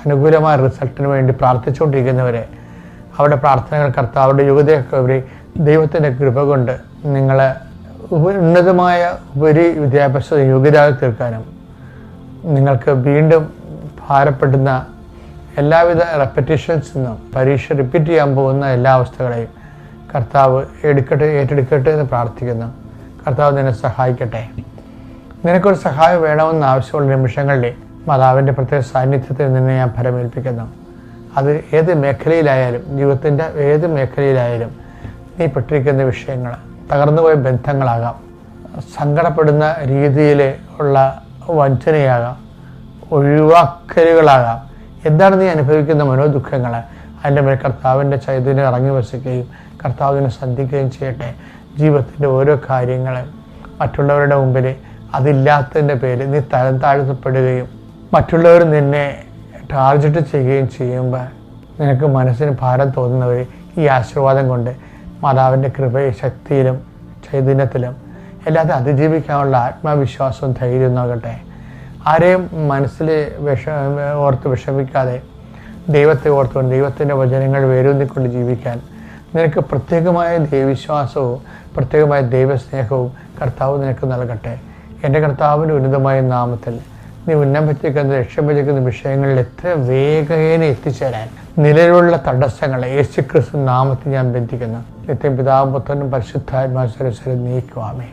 അനുകൂലമായ റിസൾട്ടിന് വേണ്ടി പ്രാർത്ഥിച്ചുകൊണ്ടിരിക്കുന്നവരെ അവരുടെ പ്രാർത്ഥനകൾ കർത്താവ് അവരുടെ യുവതയൊക്കെ ഉപരി ദൈവത്തിന്റെ കൃപ കൊണ്ട് നിങ്ങളെ ഉന്നതമായ ഉപരി വിദ്യാഭ്യാസ യോഗ്യരായി തീർക്കാനും നിങ്ങൾക്ക് വീണ്ടും ഭാരപ്പെടുന്ന എല്ലാവിധ റെപ്പറ്റീഷൻസ് നിന്നും പരീക്ഷ റിപ്പീറ്റ് ചെയ്യാൻ പോകുന്ന എല്ലാ അവസ്ഥകളെയും കർത്താവ് എടുക്കട്ടെ ഏറ്റെടുക്കട്ടെ എന്ന് പ്രാർത്ഥിക്കുന്നു. കർത്താവ് നിന്നെ സഹായിക്കട്ടെ. നിനക്കൊരു സഹായം വേണമെന്ന് ആവശ്യമുള്ള നിമിഷങ്ങളിൽ മാതാവിന്റെ പ്രത്യേക സാന്നിധ്യത്തിൽ നിന്നെ ഞാൻ ഫലമേൽപ്പിക്കുന്നു അത് ഏത് മേഖലയിലായാലും ജീവിതത്തിന്റെ ഏത് മേഖലയിലായാലും നീ പെട്ടിരിക്കുന്ന വിഷയങ്ങൾ തകർന്നുപോയ ബന്ധങ്ങളാകാം സങ്കടപ്പെടുന്ന രീതിയിൽ ഉള്ള വഞ്ചനയാകാം ഒഴിവാക്കലുകളാകാം. എന്താണ് നീ അനുഭവിക്കുന്ന മനോദുഃഖങ്ങൾ? അതിന്റെ മേൽ കർത്താവിന്റെ ചൈതന്യം ഇറങ്ങി വസിക്കുകയും കർത്താവിനെ സന്ധിക്കുകയും ചെയ്യട്ടെ. ജീവിതത്തിന്റെ ഓരോ കാര്യങ്ങൾ മറ്റുള്ളവരുടെ മുമ്പിൽ അതില്ലാത്തതിന്റെ പേര് നീ തരം താഴ്ത്തപ്പെടുകയും മറ്റുള്ളവർ നിന്നെ ടാർജറ്റ് ചെയ്യുകയും ചെയ്യുമ്പോൾ നിനക്ക് മനസ്സിന് ഭാരം തോന്നുന്നവർ ഈ ആശീർവാദം കൊണ്ട് മാതാവിന്റെ കൃപയും ശക്തിയിലും ചൈതന്യത്തിലും എല്ലാതെ അതിജീവിക്കാനുള്ള ആത്മവിശ്വാസവും ധൈര്യവും നോക്കട്ടെ ആരെയും മനസ്സിൽ വിഷ ഓർത്ത് വിഷമിക്കാതെ ദൈവത്തെ ഓർത്തുകൊണ്ട് ദൈവത്തിന്റെ വചനങ്ങൾ വേരൂന്നിക്കൊണ്ട് ജീവിക്കാൻ നിനക്ക് പ്രത്യേകമായ ദൈവവിശ്വാസവും പ്രത്യേകമായ ദൈവസ്നേഹവും കർത്താവ് നിനക്ക് നൽകട്ടെ. എന്റെ കർത്താവിന്റെ ഉന്നതമായ നാമത്തിൽ നീ ഉന്നമിച്ചിരിക്കുന്ന രക്ഷപ്പെട്ടിരിക്കുന്ന വിഷയങ്ങളിൽ എത്ര വേഗേന എത്തിച്ചേരാൻ നിലവിലുള്ള തടസ്സങ്ങളെ യേശുക്രിസ്തു നാമത്തിൽ ഞാൻ ബന്ധിക്കുന്നു. നിത്യം പിതാവും പുത്രനും പരിശുദ്ധാത്മാശ്വരം നീക്കുവാമേ